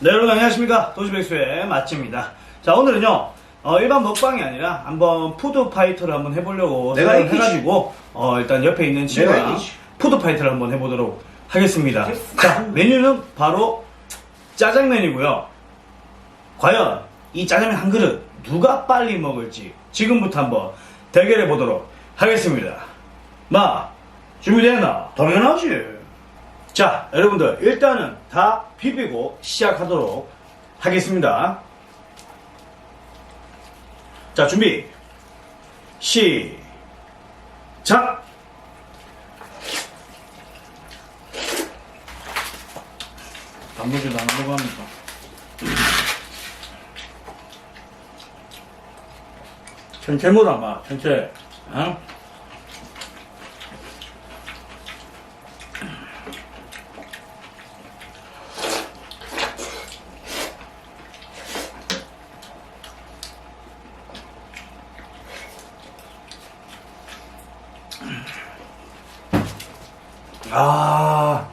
네, 여러분 안녕하십니까. 도시백수의 맛집입니다. 자, 오늘은요, 어, 일반 먹방이 아니라 한번 푸드파이터를 한번 해보려고 내가 생각을 이기지. 해가지고, 어, 일단 옆에 있는 내가 친구랑 이기지. 푸드파이터를 한번 해보도록 하겠습니다. 자, 메뉴는 바로 짜장면이고요. 과연 이 짜장면 한 그릇 누가 빨리 먹을지 지금부터 한번 대결해 보도록 하겠습니다. 마, 준비됐나? 당연하지. 자, 여러분들, 일단은 다 비비고 시작하도록 하겠습니다. 자, 준비. 시작! 단무지도 안 들어갑니까? 전체 물어, 마, 전체. 어? 아,